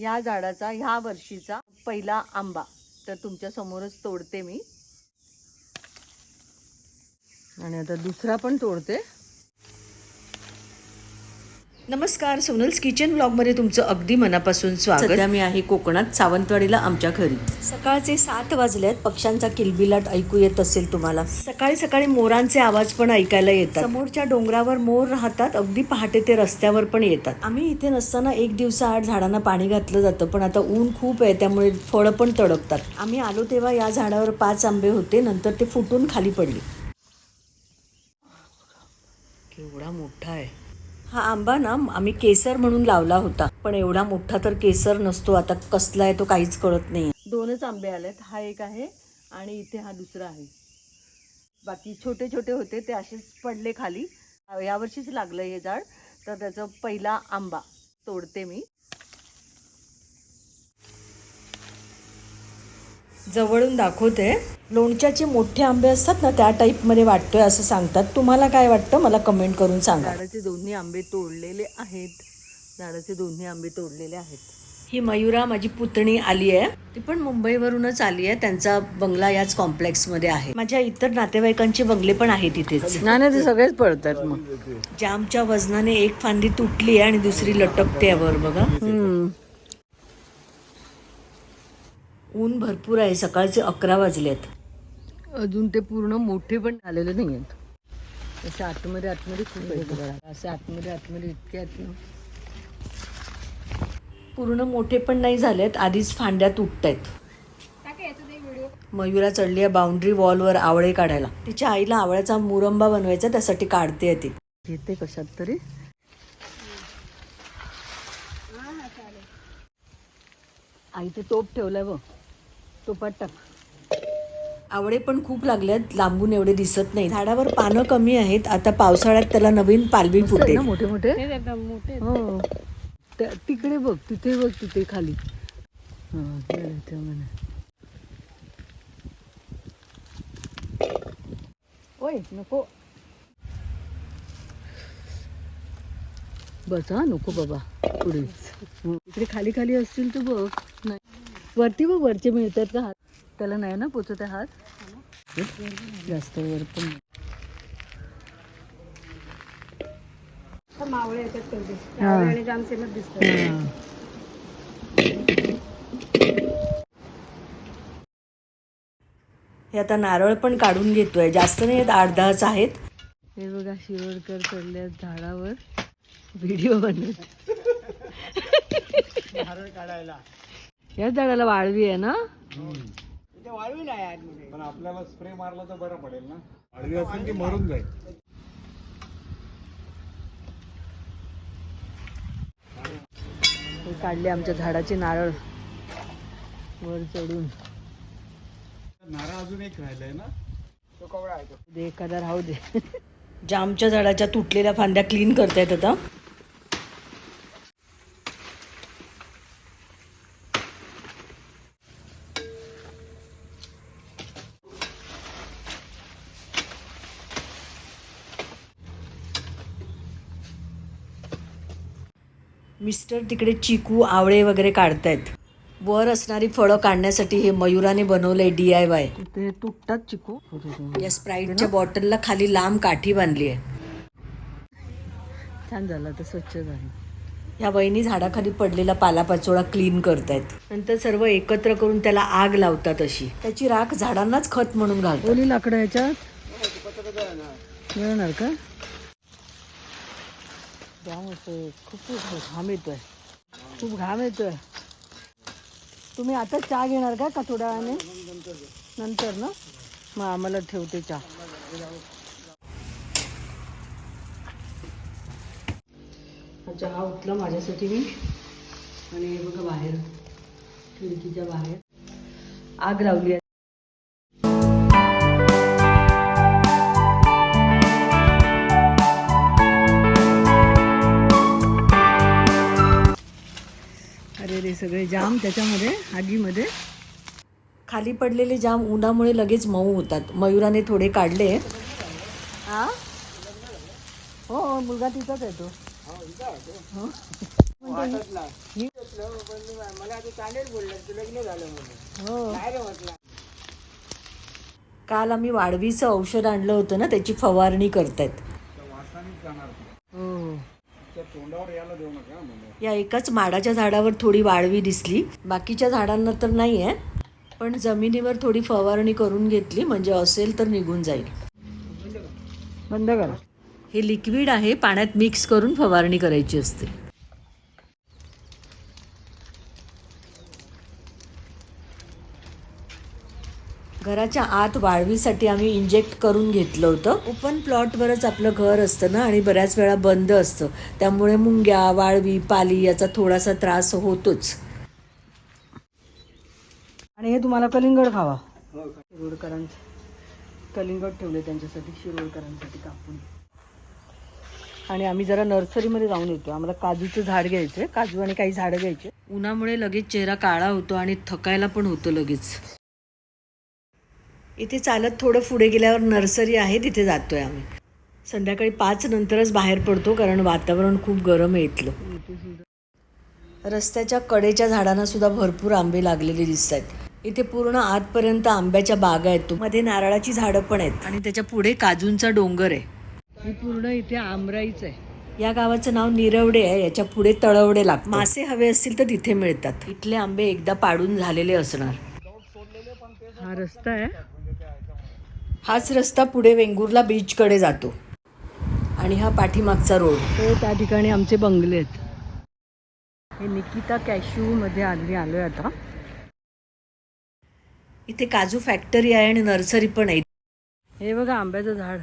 ह्या झाडाचा ह्या वर्षीचा पहिला आंबा. तर तुमच्या समोरच तोडते मी. आणि आता दुसरा पण तोडते. नमस्कार सोनल्स किचन ब्लॉगमध्ये तुमचं अगदी मनापासून स्वागत. सध्या मी आहे कोकणात सावंतवाडीला आमच्या घरी. सकाळचे सात वाजलेत. पक्ष्यांचा किलबिलाट ऐकू येत असेल तुम्हाला. सकाळी सकाळी मोरांचे आवाज पण ऐकायला येतात. समोरच्या डोंगरावर मोर राहतात अगदी पहाटे ते रस्त्यावर पण येतात. आम्ही इथे नसताना एक दिवसाआड झाडांना पाणी घातलं जातं पण आता ऊन खूप आहे त्यामुळे फळं पण तडकतात आम्ही आलो तेव्हा या झाडावर पाच आंबे होते नंतर ते फुटून खाली पडले. केवढा मोठा आहे. हा आंबा ना आम्ही केसर म्हणून लावला होता. पण एवढा मोठा तर केसर नसतो. आता कसला आहे तो काहीच कळत नाही दोनच आंबे आलेत. हा एक आहे आणि इथे हा दुसरा आहे. बाकी छोटे छोटे होते. ते असेच पडले खाली. यावर्षीच लागलं हे झाड. तर त्याचा पहिला आंबा तोडते मी. जवळून दाखवते. लोणच्याचे मोठे आंबे असतात ना त्या टाईपमध्ये वाटतोय असं सांगतात. तुम्हाला काय वाटतं? मला कमेंट करून सांगा. झाडाचे दोन्ही आंबे तोडलेले आहेत. झाडाचे दोन्ही आंबे तोडलेले आहेत. ही मयुरा माझी पुतणी आली आहे. ती पण मुंबईवरूनच आली आहे. त्यांचा बंगला याच कॉम्प्लेक्समध्ये आहे. माझ्या इतर नातेवाईकांचे बंगले पण आहेत नाही नाही ते सगळेच पडतात मग. जामच्या वजनाने एक फांदी तुटली आहे आणि दुसरी लटकते वर बघा. ऊन भरपूर आहे. सकाळचे अकरा वाजलेत. अजून ते पूर्ण मोठे पण झालेले नाही आहेत असे आतमध्ये आतमध्ये खूप बघा. असे आतमध्ये आतमध्ये इतके आहेत ना. पूर्ण मोठे पण नाही झालेत. आधीच फांद्या तुटत आहेत मयुरा चढली आहे बाउंड्री वॉलवर आवळे काढायला. तिच्या आईला आवळ्याचा मुरंबा बनवायचा त्यासाठी काढते ती. घेते कशात तरी. आई ते तोप ठेवलाय बघ तोपात टाक आवळे पण खूप लागल्यात लांबून एवढे दिसत नाही झाडावर पानं कमी आहेत आता पावसाळ्यात त्याला नवीन पालवी ना मोठे मोठे? हो तिकडे बघ तिथे बघ तिथे खाली. हा. ओय नको. बस हा नको बाबा पुढे. इकडे खाली खाली असतील तर बघ. वरती बघ वरचे मिळतात का हात? त्याला नाही ना पोचत आहे हात? जास्त वर पण. मावळे पडले हा. आणि जामसेनच दिसतात. आता नारळ पण काढून घेतोय. जास्त नाही आहेत आठ दहाच आहेत. हे बघा शिवडकर चढले झाडावर. व्हिडिओ बनवत. या झाडाला वाळवी आहे ना? पण आपल्याला स्प्रे मारला तर बरं पडेल ना? आडवी असेल की मरून जाईल. हे काढले आमच्या झाडाचे नारळ. वर चढून. नारळ अजून एक राहिलाय ना? तो कवळा आहे तो. दे एखादा राहू दे. जामच्या झाडाच्या तुटलेल्या फांद्या क्लीन करतायत आता. मिस्टर तिकडे चिकू आवळे वगैरे काढतायत. वर असणारी फळं काढण्यासाठी हे मयुराने बनवलंय डी आय वाय ते तुटतात चिकू. या स्प्राईटच्या बॉटलला खाली लांब काठी बांधली आहे. छान झालं तर स्वच्छ झालं. या वहिनी झाडाखाली पडलेला पालापाचोळा क्लीन करतायत. नंतर सर्व एकत्र करून त्याला आग लावतात अशी. त्याची राख झाडांनाच खत म्हणून घालतात. ओली लाकडं याच्यात? मिळणार का? त्यामुळे खूप घाम येतोय खूप घाम येतोय तुम्ही आता चहा घेणार का का थोड्या वेळाने नंतर ना? मग आम्हाला ठेवते चहा. हा चहा उठला माझ्यासाठी मी. आणि बघा बाहेर. खिडकीच्या बाहेर. आग लावली आहे. रे सगळे जाम त्याच्यामध्ये आगीमध्ये. खाली पडलेले जाम उन्हामुळे लगेच मऊ होतात. मयुराने थोडे काढले. हा? हो हो, मुलगा तिथंच आहे तो. हो. ही- मला आता चालेल बोललं तू लग्न झालं म्हणून. हो. काय रे म्हटलं? काल आम्ही वाढवीचं औषध आणलं होतं ना त्याची फवारणी करतायत. या एकाच माडाच्या झाडावर थोडी वाळवी दिसली. बाकीच्या झाडांना तर नाही आहे पण जमिनीवर थोडी फवारणी करून घेतली म्हणजे असेल तर निघून जाईल. बंद करा. हे लिक्विड आहे पाण्यात मिक्स करून फवारणी करायची असते. घराच्या आत वाळवीसाठी आम्ही इंजेक्ट करून घेतलं होतं. ओपन प्लॉटवरच आपलं घर असतं ना आणि बऱ्याच वेळा बंद असतं. त्यामुळे मुंग्या वाळवी पाली याचा थोडासा त्रास होतोच. आणि हे तुम्हाला कलिंगड खावा. शिरोडकरांचं. कलिंगड ठेवले त्यांच्यासाठी शिरोडकरांसाठी कापून. आणि आम्ही जरा नर्सरीमध्ये जाऊन येतो आम्हाला काजूचं झाड घ्यायचं काजू आणि काही झाडं घ्यायचे उन्हामुळे लगेच चेहरा काळा होतो आणि थकायला पण होतं लगेच. इथे चालत थोडं पुढे गेल्यावर नर्सरी आहे तिथे जातोय आम्ही. संध्याकाळी पाच नंतरच बाहेर पडतो कारण वातावरण खूप गरम आहे इथलं. रस्त्याच्या कडेच्या झाडांना सुद्धा भरपूर आंबे लागलेले दिसत आहेत इथे पूर्ण आतपर्यंत आंब्याच्या बागा आहेत. मध्ये नारळाची झाडं पण आहेत. आणि त्याच्या पुढे काजूंचा डोंगर आहे. ही पूर्ण इथे आमराईच आहे. या गावाचं नाव निरवडे आहे याच्यापुढे तळवडे लागतात. मासे हवे असतील तर तिथे मिळतात. इथले आंबे एकदा पाडून झालेले असणार. हा रस्ता आहे. हाच रस्ता पुढे वेंगुर्ला बीचकडे जातो. आणि हा पाठीमागचा रोड. ते त्या ठिकाणी आमचे बंगले आहेत. हे निकिता कॅश्यू मध्ये आली आलोय आता. इथे काजू फॅक्टरी आहे आणि नर्सरी पण आहे. हे बघा आंब्याचं झाड.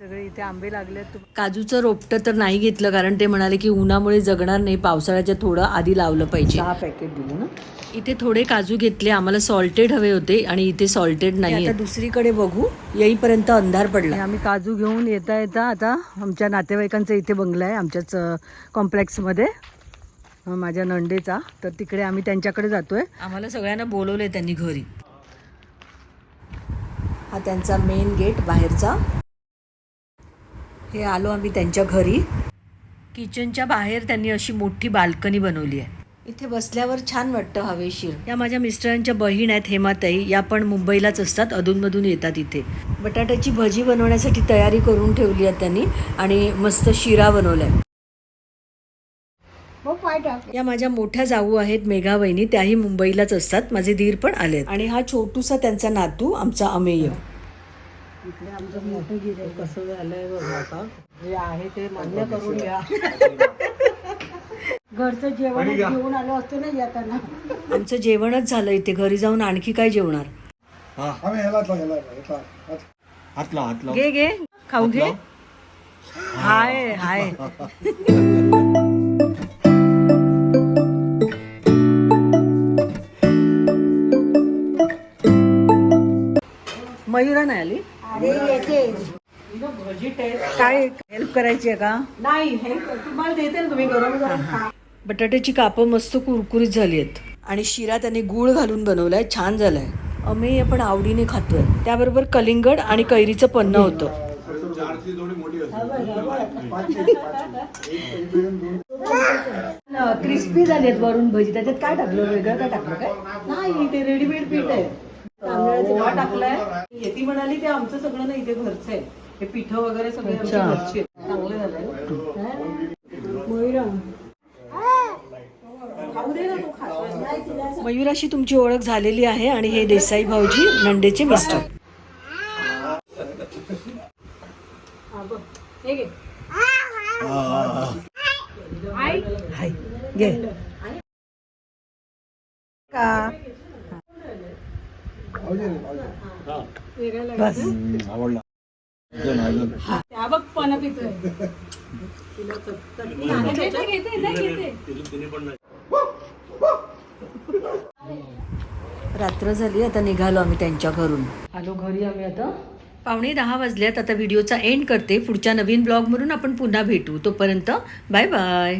सगळे इथे आंबे लागले काजूचं रोपटं तर नाही घेतलं कारण ते म्हणाले की उन्हामुळे जगणार नाही पावसाळ्याच्या थोडं आधी लावलं पाहिजे. चहा पॅकेट दिलं ना. इथे थोडे काजू घेतले आम्हाला सॉल्टेड हवे होते आणि इथे सॉल्टेड नाही आता दुसरीकडे बघू येईपर्यंत अंधार पडला. आम्ही काजू घेऊन येता येता आता आमच्या नातेवाईकांचा इथे बंगला आहे आमच्याच कॉम्प्लेक्समध्ये माझ्या नंडेचा तर तिकडे आम्ही त्यांच्याकडे जातोय. आम्हाला सगळ्यांना बोलवलंय त्यांनी घरी. हा त्यांचा मेन गेट बाहेरचा. हे आलो आम्ही त्यांच्या घरी. किचनच्या बाहेर त्यांनी अशी मोठी बाल्कनी बनवली आहे. इथे बसल्यावर छान वाटतं हवेशीर. या माझ्या मिस्टरांच्या बहीण आहेत हेमाताई या पण मुंबईलाच असतात अधूनमधून येतात इथे. बटाट्याची भजी बनवण्यासाठी तयारी करून ठेवली आहे त्यांनी आणि मस्त शिरा बनवलाय. या माझ्या मोठ्या जाऊ आहेत मेघा वहिनी त्याही मुंबईलाच असतात माझे धीर पण आलेत. आणि हा छोटूसा त्यांचा नातू आमचा अमेय. इकडे आमचं मोठं गिरे कसं झालंय बघा आता. जे आहे ते मान्य करून घ्या. घरचं जेवण घेऊन आलो असतो ना येताना आमचं जेवणच झालं इथे. घरी जाऊन आणखी काय जेवणार? हातला हातला घे घे. खाऊ घे. हाय हाय. मयुरा नाही आली? काय हेल्प करायची आहे का? नाही तुम्हाला देते ना तुम्ही गरम बटाट्याची कापं मस्त कुरकुरीत झाली आहेत आणि शिरा त्याने गूळ घालून बनवलाय छान झालाय. अमेय पण आवडीने खातोय. त्याबरोबर कलिंगड आणि कैरीचं पन्न होतं. क्रिस्पी झालेत वरून भजी. त्याच्यात काय टाकलं? वेगळं काय टाकलं काय? नाही ते रेडीमेड पीठ आहे. तांदळाचं डाळ टाकलंय? येती म्हणाली ते आमचं सगळं नाही ते घरचं आहे. हे पीठ वगैरे सगळे आमचे घरचे आहेत. चांगले तू मयुराशी तुमची ओळख झालेली आहे आणि हे देसाई भाऊजी नंडेचे मिस्टर. हे हाय. घे का बस आवडला. त्या बघ पण पितोय. रात्र झाली आता निघालो आम्ही त्यांच्या घरून. आलो घरी आम्ही आता. पावणे दहा वाजल्यात आता व्हिडिओचा एंड करते. पुढच्या नवीन ब्लॉगमधून आपण पुन्हा भेटू. तोपर्यंत बाय बाय